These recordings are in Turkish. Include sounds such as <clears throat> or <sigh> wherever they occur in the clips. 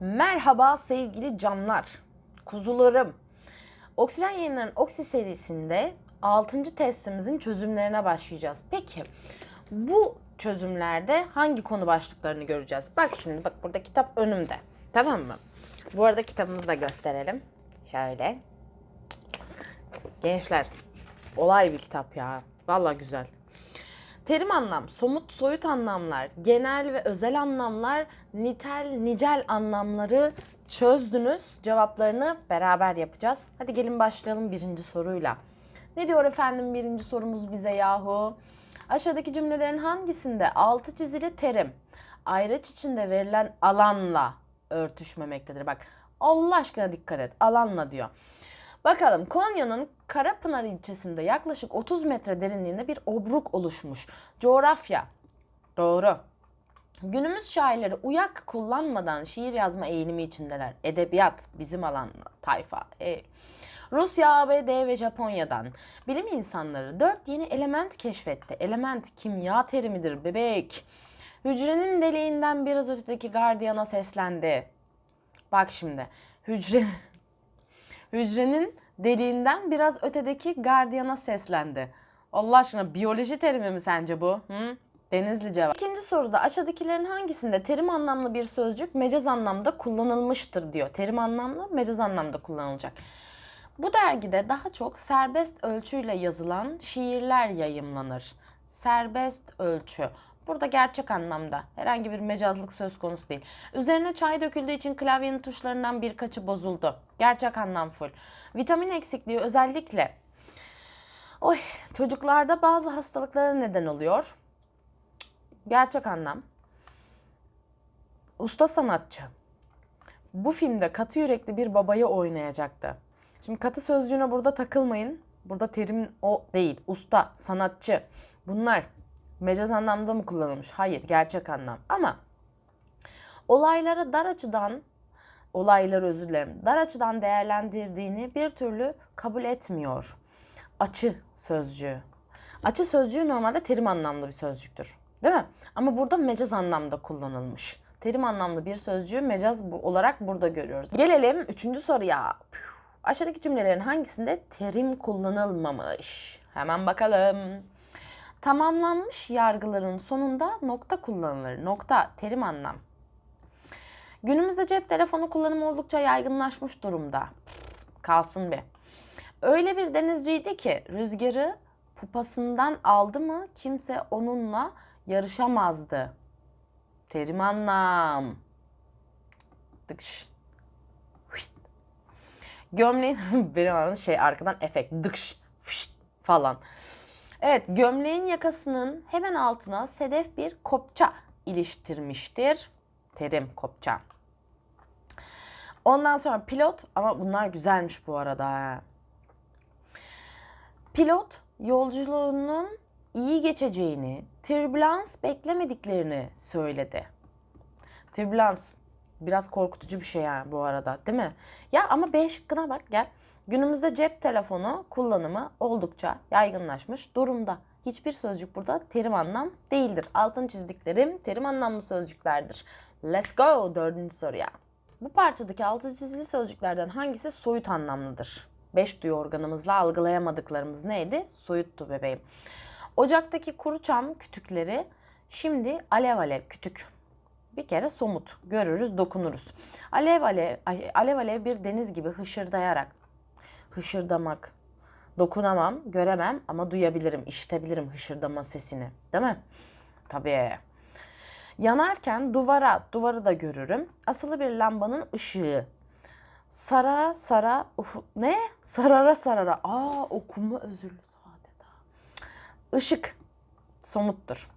Merhaba sevgili canlar, kuzularım. Oksijen yayınlarının Oksi serisinde 6. testimizin çözümlerine başlayacağız. Peki bu çözümlerde hangi konu başlıklarını göreceğiz? Bak şimdi bak burada kitap önümde. Tamam mı? Bu arada kitabımızı da gösterelim. Şöyle. Gençler olay bir kitap ya. Vallahi güzel. Terim anlam, somut soyut anlamlar, genel ve özel anlamlar, nitel nicel anlamları çözdünüz. Cevaplarını beraber yapacağız. Hadi gelin başlayalım birinci soruyla. Ne diyor efendim birinci sorumuz bize yahu? Aşağıdaki cümlelerin hangisinde altı çizili terim ayraç içinde verilen alanla örtüşmemektedir? Bak Allah aşkına dikkat et. Alanla diyor. Bakalım Konya'nın Karapınar ilçesinde yaklaşık 30 metre derinliğinde bir obruk oluşmuş. Coğrafya. Doğru. Günümüz şairleri uyak kullanmadan şiir yazma eğilimi içindeler. Edebiyat bizim alan tayfa. E. Rusya, ABD ve Japonya'dan bilim insanları dört yeni element keşfetti. Element kimya terimidir bebek. Hücrenin deliğinden biraz ötedeki gardiyana seslendi. Bak şimdi hücre <laughs> hücrenin deliğinden biraz ötedeki gardiyana seslendi. Allah aşkına biyoloji terimi mi sence bu? Hı? Denizli cevap. İkinci soruda aşağıdakilerin hangisinde terim anlamlı bir sözcük mecaz anlamda kullanılmıştır diyor. Terim anlamlı, mecaz anlamda kullanılacak. Bu dergide daha çok serbest ölçüyle yazılan şiirler yayımlanır. Serbest ölçü. Burada gerçek anlamda herhangi bir mecazlık söz konusu değil. Üzerine çay döküldüğü için klavyenin tuşlarından birkaçı bozuldu. Gerçek anlam full. Vitamin eksikliği özellikle oy, çocuklarda bazı hastalıklara neden oluyor. Gerçek anlam. Usta sanatçı. Bu filmde katı yürekli bir babayı oynayacaktı. Şimdi katı sözcüğüne burada takılmayın. Burada terim o değil. Usta, sanatçı. Bunlar mecaz anlamda mı kullanılmış? Hayır, gerçek anlam. Ama olaylara dar açıdan olayları özür dilerim. Dar açıdan değerlendirdiğini bir türlü kabul etmiyor. Açı sözcüğü. Açı sözcüğü normalde terim anlamlı bir sözcüktür. Değil mi? Ama burada mecaz anlamda kullanılmış. Terim anlamlı bir sözcüğü mecaz olarak burada görüyoruz. Gelelim üçüncü soruya. Aşağıdaki cümlelerin hangisinde terim kullanılmamış? Hemen bakalım. Tamamlanmış yargıların sonunda nokta kullanılır. Nokta terim anlam. Günümüzde cep telefonu kullanımı oldukça yaygınlaşmış durumda. Kalsın bir. Öyle bir denizciydi ki rüzgarı pupasından aldı mı kimse onunla yarışamazdı. Terim anlam. Dıkş. Hüit. Gömleğin <laughs> benim şey arkadan efekt dıkş fışt falan. Evet gömleğin yakasının hemen altına sedef bir kopça iliştirmiştir. Terim kopça. Ondan sonra pilot ama bunlar güzelmiş bu arada. Pilot yolculuğunun iyi geçeceğini, türbülans beklemediklerini söyledi. Türbülans biraz korkutucu bir şey yani bu arada değil mi? Ya ama B şıkkına bak gel. Günümüzde cep telefonu kullanımı oldukça yaygınlaşmış durumda. Hiçbir sözcük burada terim anlam değildir. Altın çizdiklerim terim anlamlı sözcüklerdir. Let's go dördüncü soruya. Bu parçadaki altı çizili sözcüklerden hangisi soyut anlamlıdır? Beş duyu organımızla algılayamadıklarımız neydi? Soyuttu bebeğim. Ocaktaki kuru çam kütükleri şimdi alev alev kütük. Bir kere somut. Görürüz, dokunuruz. Alev alev, alev alev bir deniz gibi hışırdayarak. Hışırdamak. Dokunamam, göremem ama duyabilirim, işitebilirim hışırdama sesini. Değil mi? Tabii. Yanarken duvara, duvarı da görürüm. Asılı bir lambanın ışığı. Sara sara ufu, ne? Sarara sarara. Aa okuma özürlü adeta. Işık somuttur.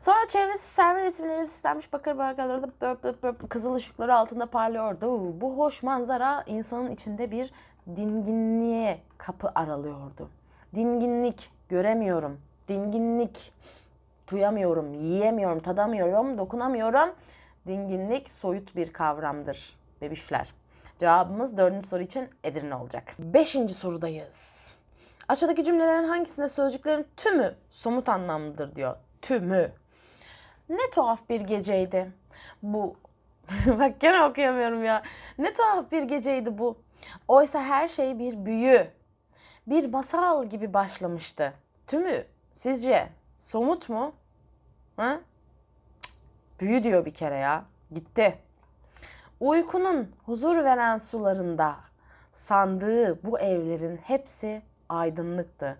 Sonra çevresi server resimleri süslenmiş bakır bargalarda böp böp böp kızıl ışıkları altında parlıyordu. Bu hoş manzara insanın içinde bir dinginliğe kapı aralıyordu. Dinginlik göremiyorum. Dinginlik duyamıyorum, yiyemiyorum, tadamıyorum, dokunamıyorum. Dinginlik soyut bir kavramdır bebişler. Cevabımız dördüncü soru için Edirne olacak. Beşinci sorudayız. Aşağıdaki cümlelerin hangisinde sözcüklerin tümü somut anlamlıdır diyor. Tümü. Ne tuhaf bir geceydi. Bu <laughs> Bak gene okuyamıyorum ya. Ne tuhaf bir geceydi bu. Oysa her şey bir büyü, bir masal gibi başlamıştı. Tümü sizce somut mu? Cık, Büyü diyor bir kere ya. Gitti. Uykunun huzur veren sularında sandığı bu evlerin hepsi aydınlıktı.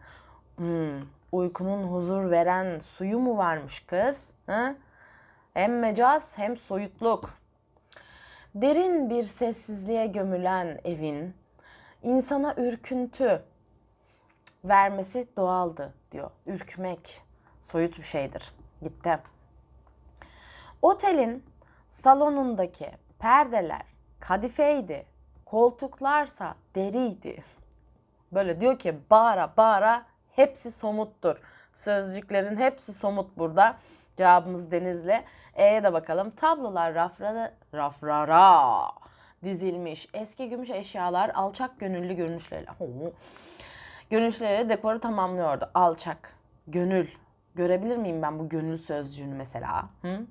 Hmm, uykunun huzur veren suyu mu varmış kız? Ha? Hem mecaz hem soyutluk. Derin bir sessizliğe gömülen evin insana ürküntü vermesi doğaldı diyor. Ürkmek soyut bir şeydir. Gitti. Otelin salonundaki perdeler kadifeydi. Koltuklarsa deriydi. Böyle diyor ki bağıra bağıra hepsi somuttur. Sözcüklerin hepsi somut burada. Cevabımız Denizli. E'ye de bakalım. Tablolar rafrada, rafrara dizilmiş. Eski gümüş eşyalar alçak gönüllü görünüşleriyle. Görünüşleriyle dekoru tamamlıyordu. Alçak, gönül. Görebilir miyim ben bu gönül sözcüğünü mesela? Hı?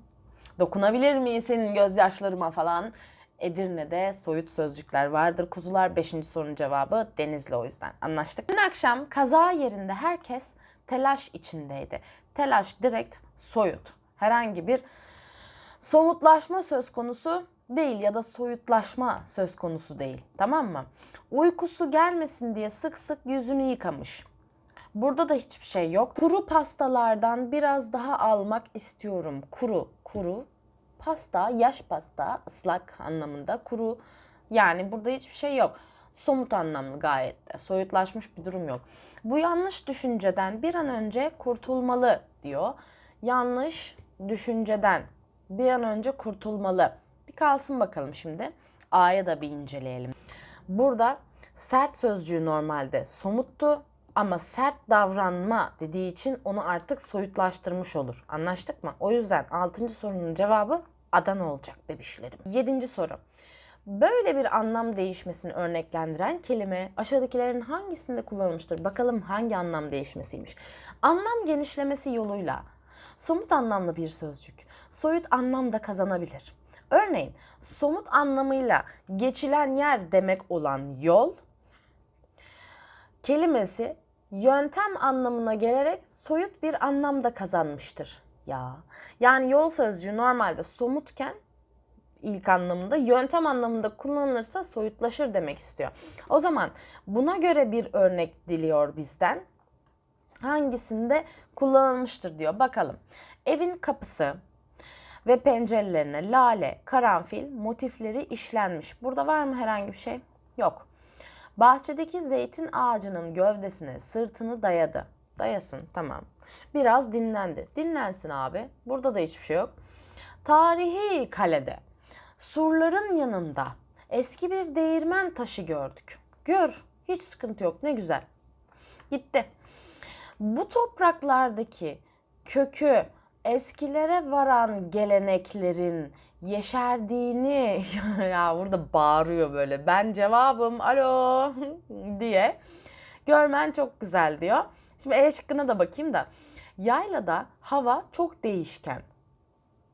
Dokunabilir miyin senin gözyaşlarıma falan? Edirne'de soyut sözcükler vardır. Kuzular 5. sorunun cevabı Denizli o yüzden. Anlaştık. Dün akşam kaza yerinde herkes telaş içindeydi. Telaş direkt soyut. Herhangi bir somutlaşma söz konusu değil ya da soyutlaşma söz konusu değil. Tamam mı? Uykusu gelmesin diye sık sık yüzünü yıkamış. Burada da hiçbir şey yok. Kuru pastalardan biraz daha almak istiyorum. Kuru, kuru. Pasta, yaş pasta, ıslak anlamında. Kuru. Yani burada hiçbir şey yok. Somut anlamlı gayet de. Soyutlaşmış bir durum yok. Bu yanlış düşünceden bir an önce kurtulmalı diyor. Yanlış düşünceden bir an önce kurtulmalı. Bir kalsın bakalım şimdi. A'ya da bir inceleyelim. Burada sert sözcüğü normalde somuttu ama sert davranma dediği için onu artık soyutlaştırmış olur. Anlaştık mı? O yüzden 6. sorunun cevabı Adana olacak bebişlerim. 7. soru. Böyle bir anlam değişmesini örneklendiren kelime aşağıdakilerin hangisinde kullanılmıştır? Bakalım hangi anlam değişmesiymiş. Anlam genişlemesi yoluyla somut anlamlı bir sözcük soyut anlam da kazanabilir. Örneğin somut anlamıyla geçilen yer demek olan yol kelimesi yöntem anlamına gelerek soyut bir anlam da kazanmıştır. Ya yani yol sözcüğü normalde somutken ilk anlamında yöntem anlamında kullanılırsa soyutlaşır demek istiyor. O zaman buna göre bir örnek diliyor bizden. Hangisinde kullanılmıştır diyor. Bakalım. Evin kapısı ve pencerelerine lale, karanfil motifleri işlenmiş. Burada var mı herhangi bir şey? Yok. Bahçedeki zeytin ağacının gövdesine sırtını dayadı. Dayasın tamam. Biraz dinlendi. Dinlensin abi. Burada da hiçbir şey yok. Tarihi kalede surların yanında eski bir değirmen taşı gördük. Gör. Hiç sıkıntı yok. Ne güzel. Gitti. Bu topraklardaki kökü eskilere varan geleneklerin yeşerdiğini <laughs> ya burada bağırıyor böyle ben cevabım alo <laughs> diye görmen çok güzel diyor. Şimdi E şıkkına da bakayım da yaylada hava çok değişken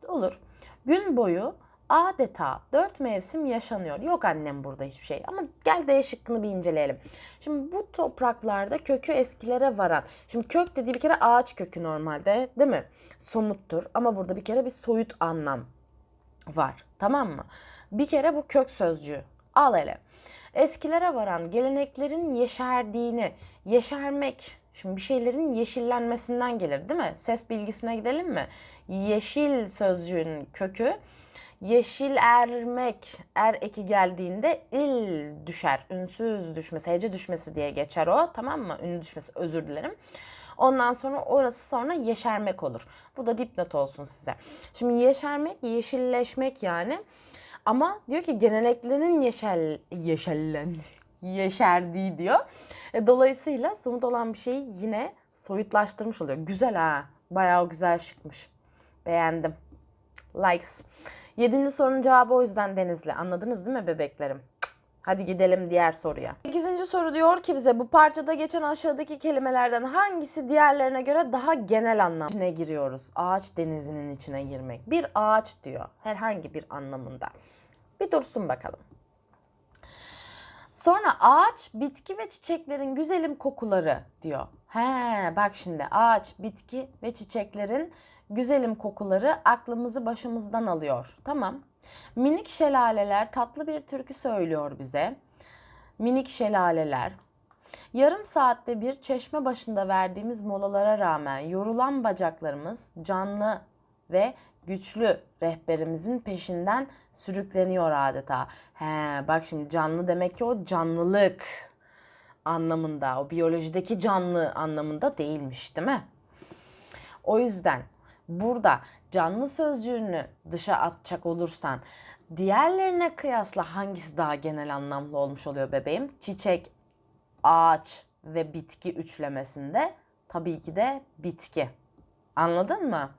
olur. Gün boyu adeta dört mevsim yaşanıyor. Yok annem burada hiçbir şey. Ama gel D şıkkını bir inceleyelim. Şimdi bu topraklarda kökü eskilere varan. Şimdi kök dediği bir kere ağaç kökü normalde değil mi? Somuttur. Ama burada bir kere bir soyut anlam var. Tamam mı? Bir kere bu kök sözcüğü. Al hele. Eskilere varan geleneklerin yeşerdiğini, yeşermek, Şimdi bir şeylerin yeşillenmesinden gelir değil mi? Ses bilgisine gidelim mi? Yeşil sözcüğün kökü yeşil ermek, er eki geldiğinde il düşer. Ünsüz düşmesi, hece düşmesi diye geçer o. Tamam mı? Ünlü düşmesi özür dilerim. Ondan sonra orası sonra yeşermek olur. Bu da dipnot olsun size. Şimdi yeşermek, yeşilleşmek yani. Ama diyor ki geleneklerin yeşel, yeşellen, yeşerdiği diyor. E, dolayısıyla somut olan bir şeyi yine soyutlaştırmış oluyor. Güzel ha. Bayağı güzel çıkmış. Beğendim. Likes. Yedinci sorunun cevabı o yüzden Denizli. Anladınız değil mi bebeklerim? Hadi gidelim diğer soruya. 8. soru diyor ki bize bu parçada geçen aşağıdaki kelimelerden hangisi diğerlerine göre daha genel anlam içine giriyoruz? Ağaç denizinin içine girmek. Bir ağaç diyor herhangi bir anlamında. Bir dursun bakalım. Sonra ağaç, bitki ve çiçeklerin güzelim kokuları diyor. He bak şimdi ağaç, bitki ve çiçeklerin güzelim kokuları aklımızı başımızdan alıyor. Tamam. Minik şelaleler tatlı bir türkü söylüyor bize. Minik şelaleler. Yarım saatte bir çeşme başında verdiğimiz molalara rağmen yorulan bacaklarımız canlı ve güçlü rehberimizin peşinden sürükleniyor adeta. He bak şimdi canlı demek ki o canlılık anlamında, o biyolojideki canlı anlamında değilmiş değil mi? O yüzden burada canlı sözcüğünü dışa atacak olursan diğerlerine kıyasla hangisi daha genel anlamlı olmuş oluyor bebeğim? Çiçek, ağaç ve bitki üçlemesinde tabii ki de bitki. Anladın mı?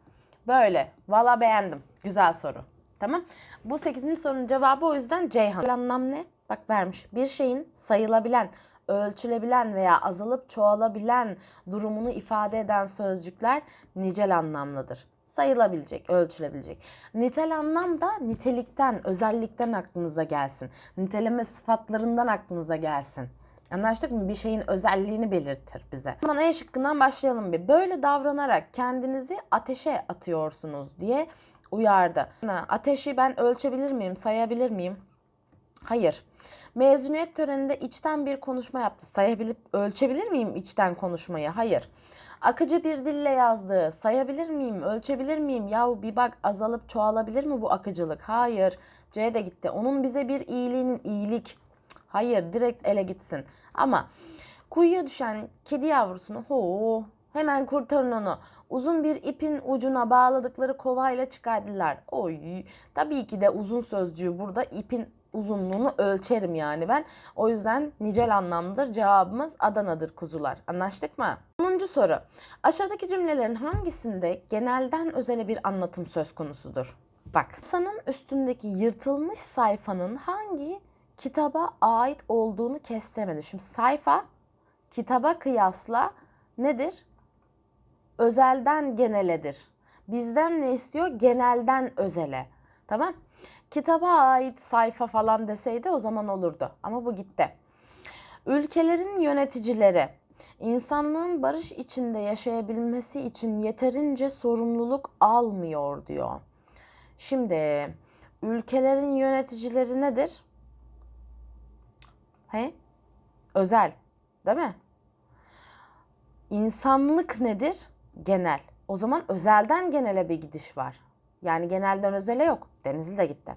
Böyle. Valla beğendim. Güzel soru. Tamam. Bu 8. sorunun cevabı o yüzden Ceyhan. Anlam ne? Bak vermiş. Bir şeyin sayılabilen, ölçülebilen veya azalıp çoğalabilen durumunu ifade eden sözcükler nicel anlamlıdır. Sayılabilecek, ölçülebilecek. Nitel anlam da nitelikten, özellikten aklınıza gelsin. Niteleme sıfatlarından aklınıza gelsin. Anlaştık mı? Bir şeyin özelliğini belirtir bize. Hemen E şıkkından başlayalım bir. Böyle davranarak kendinizi ateşe atıyorsunuz diye uyardı. Ateşi ben ölçebilir miyim, sayabilir miyim? Hayır. Mezuniyet töreninde içten bir konuşma yaptı. Sayabilip ölçebilir miyim içten konuşmayı? Hayır. Akıcı bir dille yazdı. Sayabilir miyim? Ölçebilir miyim? Yahu bir bak azalıp çoğalabilir mi bu akıcılık? Hayır. C de gitti. Onun bize bir iyiliğinin iyilik. Hayır direkt ele gitsin. Ama kuyuya düşen kedi yavrusunu ho hemen kurtarın onu. Uzun bir ipin ucuna bağladıkları kovayla çıkardılar. Oy tabii ki de uzun sözcüğü burada ipin uzunluğunu ölçerim yani ben. O yüzden nicel anlamdır. Cevabımız Adana'dır kuzular. Anlaştık mı? 10. soru. Aşağıdaki cümlelerin hangisinde genelden özele bir anlatım söz konusudur? Bak. Masanın üstündeki yırtılmış sayfanın hangi kitaba ait olduğunu kestiremedi. Şimdi sayfa kitaba kıyasla nedir? Özelden geneledir. Bizden ne istiyor? Genelden özele. Tamam? Kitaba ait sayfa falan deseydi o zaman olurdu. Ama bu gitti. Ülkelerin yöneticileri insanlığın barış içinde yaşayabilmesi için yeterince sorumluluk almıyor diyor. Şimdi ülkelerin yöneticileri nedir? He? Özel. Değil mi? İnsanlık nedir? Genel. O zaman özelden genele bir gidiş var. Yani genelden özele yok. Denizli de gitti.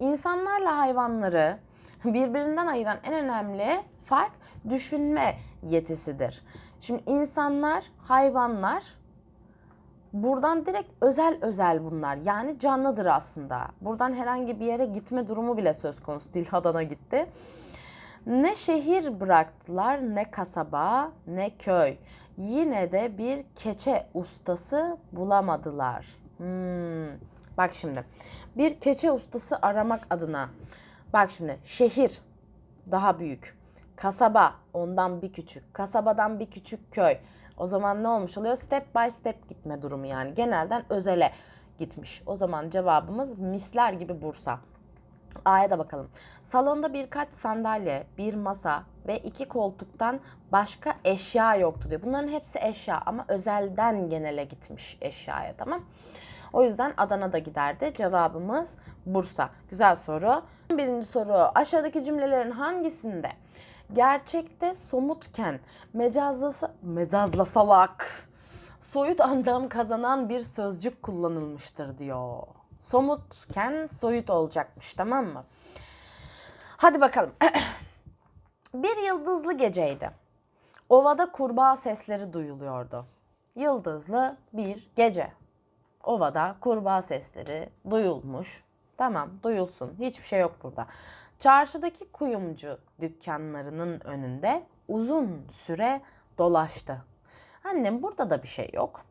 İnsanlarla hayvanları birbirinden ayıran en önemli fark düşünme yetisidir. Şimdi insanlar, hayvanlar buradan direkt özel özel bunlar. Yani canlıdır aslında. Buradan herhangi bir yere gitme durumu bile söz konusu değil. <laughs> Adana gitti. Ne şehir bıraktılar, ne kasaba, ne köy. Yine de bir keçe ustası bulamadılar. Hmm. Bak şimdi. Bir keçe ustası aramak adına. Bak şimdi şehir daha büyük. Kasaba ondan bir küçük. Kasabadan bir küçük köy. O zaman ne olmuş oluyor? Step by step gitme durumu yani. Genelden özele gitmiş. O zaman cevabımız misler gibi Bursa. A'ya da bakalım. Salonda birkaç sandalye, bir masa ve iki koltuktan başka eşya yoktu diyor. Bunların hepsi eşya ama özelden genele gitmiş eşyaya tamam. O yüzden Adana'da giderdi. Cevabımız Bursa. Güzel soru. Birinci soru. Aşağıdaki cümlelerin hangisinde gerçekte somutken mecazlasa, mecazlasalak soyut anlam kazanan bir sözcük kullanılmıştır diyor. Somutken soyut olacakmış tamam mı? Hadi bakalım. <clears throat> bir yıldızlı geceydi. Ovada kurbağa sesleri duyuluyordu. Yıldızlı bir gece. Ovada kurbağa sesleri duyulmuş. Tamam duyulsun. Hiçbir şey yok burada. Çarşıdaki kuyumcu dükkanlarının önünde uzun süre dolaştı. Annem burada da bir şey yok.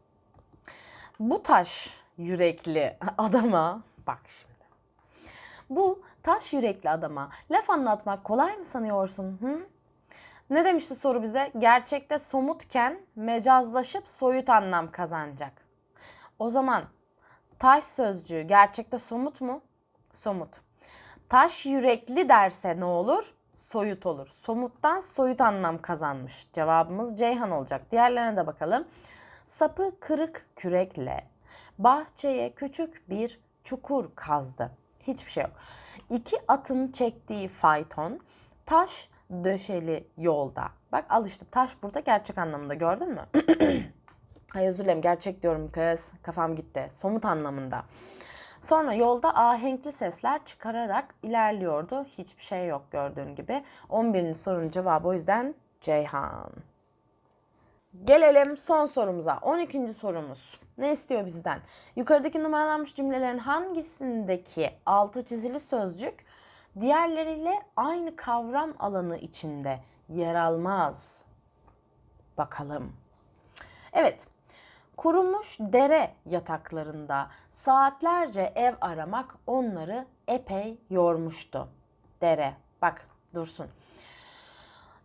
Bu taş yürekli <laughs> adama bak şimdi. Bu taş yürekli adama laf anlatmak kolay mı sanıyorsun? Hı? Ne demişti soru bize? Gerçekte somutken mecazlaşıp soyut anlam kazanacak. O zaman taş sözcüğü gerçekte somut mu? Somut. Taş yürekli derse ne olur? Soyut olur. Somuttan soyut anlam kazanmış. Cevabımız Ceyhan olacak. Diğerlerine de bakalım. Sapı kırık kürekle bahçeye küçük bir çukur kazdı. Hiçbir şey yok. İki atın çektiği fayton taş döşeli yolda. Bak al işte taş burada gerçek anlamında gördün mü? <clears throat> Ay özür dilerim gerçek diyorum kız. Kafam gitti. Somut anlamında. Sonra yolda ahenkli sesler çıkararak ilerliyordu. Hiçbir şey yok gördüğün gibi. 11. sorunun cevabı o yüzden Ceyhan. Gelelim son sorumuza. 12. sorumuz. Ne istiyor bizden? Yukarıdaki numaralanmış cümlelerin hangisindeki altı çizili sözcük diğerleriyle aynı kavram alanı içinde yer almaz? Bakalım. Evet. Kurumuş dere yataklarında saatlerce ev aramak onları epey yormuştu. Dere. Bak dursun.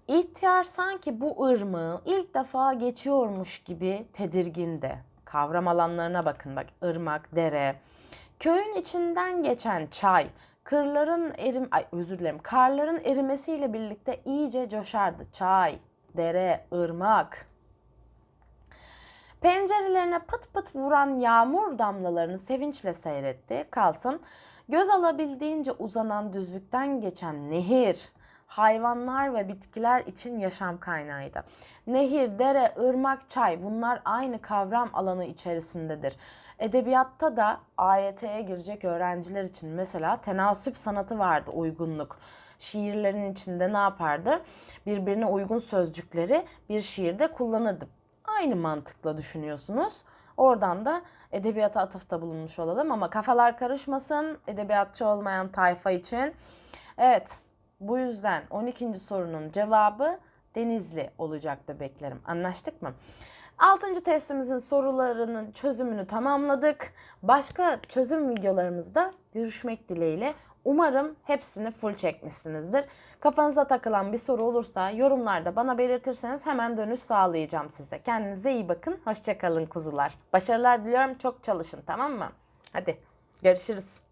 İhtiyar sanki bu ırmağı ilk defa geçiyormuş gibi tedirgindi. Kavram alanlarına bakın bak ırmak, dere. Köyün içinden geçen çay, kırların erim ay özür dilerim. Karların erimesiyle birlikte iyice coşardı. Çay, dere, ırmak. Pencerelerine pıt pıt vuran yağmur damlalarını sevinçle seyretti. Kalsın göz alabildiğince uzanan düzlükten geçen nehir, hayvanlar ve bitkiler için yaşam kaynağıydı. Nehir, dere, ırmak, çay bunlar aynı kavram alanı içerisindedir. Edebiyatta da AYT'ye girecek öğrenciler için mesela tenasüp sanatı vardı uygunluk. Şiirlerin içinde ne yapardı? Birbirine uygun sözcükleri bir şiirde kullanırdı. Aynı mantıkla düşünüyorsunuz. Oradan da edebiyata atıfta bulunmuş olalım ama kafalar karışmasın edebiyatçı olmayan tayfa için. Evet bu yüzden 12. sorunun cevabı Denizli olacak bebeklerim. Anlaştık mı? 6. testimizin sorularının çözümünü tamamladık. Başka çözüm videolarımızda görüşmek dileğiyle. Umarım hepsini full çekmişsinizdir. Kafanıza takılan bir soru olursa yorumlarda bana belirtirseniz hemen dönüş sağlayacağım size. Kendinize iyi bakın. Hoşçakalın kuzular. Başarılar diliyorum. Çok çalışın tamam mı? Hadi görüşürüz.